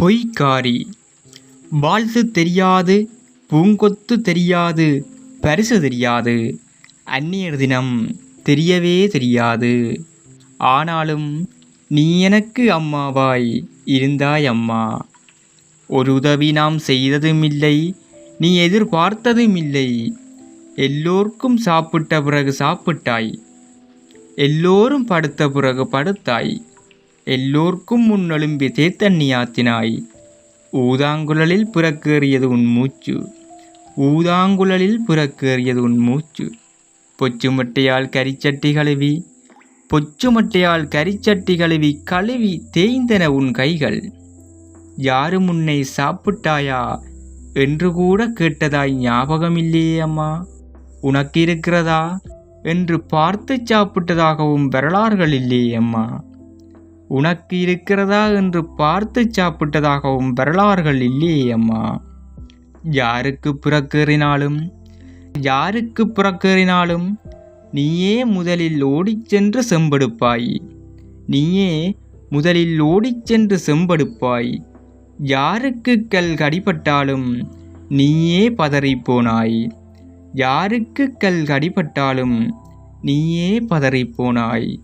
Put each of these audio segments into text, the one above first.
பொய்க்காரி. வாழ்த்து தெரியாது பூங்கொத்து தெரியாது பரிசு தெரியாது. அந்நியர் தினம் தெரியவே தெரியாது. ஆனாலும் நீ எனக்கு அம்மாவாய் இருந்தாய் அம்மா. ஒரு உதவி நாம் செய்ததும் இல்லை நீ எதிர்பார்த்ததும் இல்லை எல்லோருக்கும் சாப்பிட்ட பிறகு சாப்பிட்டாய். எல்லோரும் படுத்த பிறகு படுத்தாய். எல்லோர்க்கும் முன் எழும்பி தேத்தண்ணி ஆத்தினாய் ஊதாங்குழலில் புறக்கேறியது உன் மூச்சு. ஊதாங்குழலில் புறக்கேறியது உன் மூச்சு. பொச்சுமட்டையால் கரிச்சட்டி கழுவி பொச்சுமட்டையால் கரிச்சட்டி கழுவி கழுவி தேய்ந்தன உன் கைகள். யாரும் உன்னை சாப்பிட்டாயா என்று கூட கேட்டதாய் ஞாபகமில்லையே அம்மா. உனக்கு இருக்கிறதா என்று பார்த்து சாப்பிட்டதாகவும் வரலாறுகள் இல்லையே அம்மா. உனக்கு இருக்கிறதா என்று பார்த்து சாப்பிட்டதாகவும் வரலாறுகள் இல்லையே அம்மா. யாருக்கு புறக்கேறினாலும் யாருக்கு புறக்கேறினாலும் நீயே முதலில் ஓடிச் சென்று செம்படுப்பாய். நீயே முதலில் ஓடிச் சென்று செம்படுப்பாய். யாருக்கு கல் கடிபட்டாலும் நீயே பதறிப் போனாய். யாருக்கு கல் கடிபட்டாலும் நீயே பதறிப்போனாய்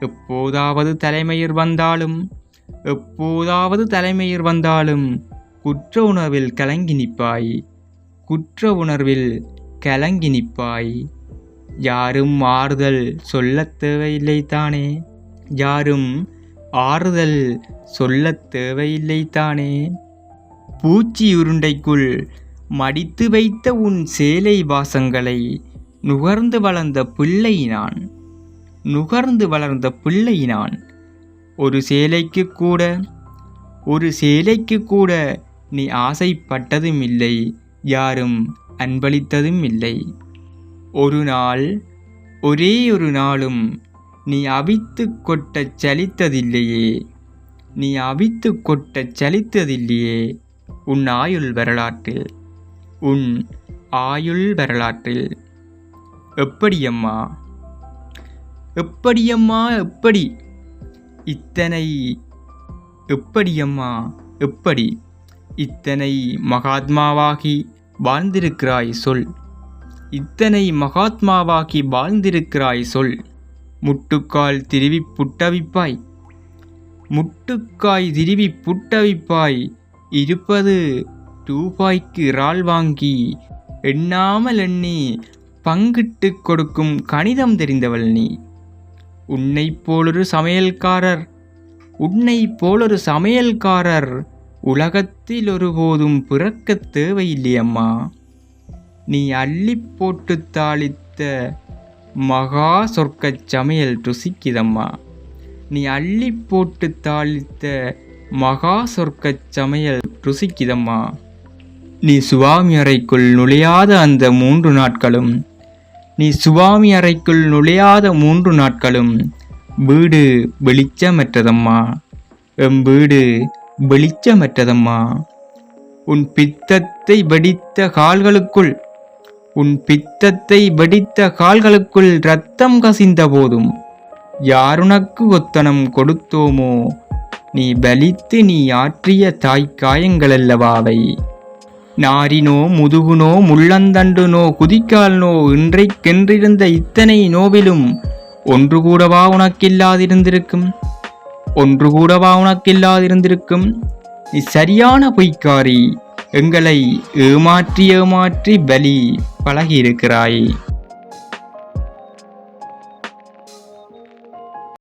எப்போதாவது தலைமையிர் வந்தாலும் எப்போதாவது தலைமையிர் வந்தாலும் குற்ற உணர்வில் கலங்கி நிற்பாய் குற்ற உணர்வில் கலங்கி நிற்பாய். யாரும் ஆறுதல் சொல்லத் தேவையில்லை தானே? யாரும் ஆறுதல் சொல்லத் தேவையில்லை தானே? பூச்சி உருண்டைக்குள் மடித்து வைத்த உன் சேலை வாசங்களை நுகர்ந்து வளர்ந்த பிள்ளை நான். நுகர்ந்து வளர்ந்த பிள்ளையினான். நான் ஒரு சேலைக்கு கூட ஒரு சேலைக்கு கூட நீ ஆசைப்பட்டதும் இல்லை யாரும் அன்பளித்ததும் இல்லை ஒரு நாள் ஒரே ஒரு நாளும் நீ அவித்து கொட்டச் சலித்ததில்லையே நீ அவித்து கொட்டச் சலித்ததில்லையே உன் ஆயுள் வரலாற்றில் உன் ஆயுள் வரலாற்றில். எப்படியம்மா எப்படியம்மா எப்படி? இத்தனை எப்படியம்மா எப்படி? இத்தனை மகாத்மாவாகி வாழ்ந்திருக்கிறாய் சொல். இத்தனை மகாத்மாவாகி வாழ்ந்திருக்கிறாய் சொல். முட்டுக்கால் திருவி புட்டவிப்பாய். முட்டுக்காய் திருவி புட்டவிப்பாய். இருப்பது ரூபாய்க்கு இறால் வாங்கி எண்ணாமல் எண்ணி பங்கிட்டு கொடுக்கும் கணிதம் தெரிந்தவள் நீ. உன்னைப் போலொரு சமையல்காரர். உன்னைப் போலொரு சமையல்காரர். உலகத்தில் ஒருபோதும் பிறக்க தேவையில்லையம்மா. நீ அள்ளி போட்டு தாளித்த மகா சொர்க்கச் சமையல் ருசிக்குதம்மா. நீ அள்ளி போட்டு தாளித்த மகா சொர்க்கச் சமையல் ருசிக்குதம்மா. நீ சுவாமி அறைக்குள் நுழையாத அந்த மூன்று நாட்களும் நீ சுவாமி அறைக்குள் நுழையாத மூன்று நாட்களும் வீடு வெளிச்சமற்றதம்மா. எம் வீடு வெளிச்சமற்றதம்மா. உன் பித்தத்தை வெடித்த கால்களுக்குள் உன் பித்தத்தை வெடித்த கால்களுக்குள் ரத்தம் கசிந்த போதும் யாருனக்கு ஒத்தனம் கொடுத்தோமோ? நீ பலித்து நீ ஆற்றிய தாய்க்காயங்களல்லவாவை. நாரினோ முதுகுனோ முள்ளந்தண்டுனோ குதிக்கால்னோ இன்றைக்கென்றிருந்த இத்தனை நோவிலும் ஒன்று கூடவா உனக்கில்லாதிருந்திருக்கும்? ஒன்று கூடவா உனக்கில்லாதிருந்திருக்கும்? நீ சரியான பொய்க்காரி எங்களை ஏமாற்றி ஏமாற்றி பலி பழகியிருக்கிறாய்.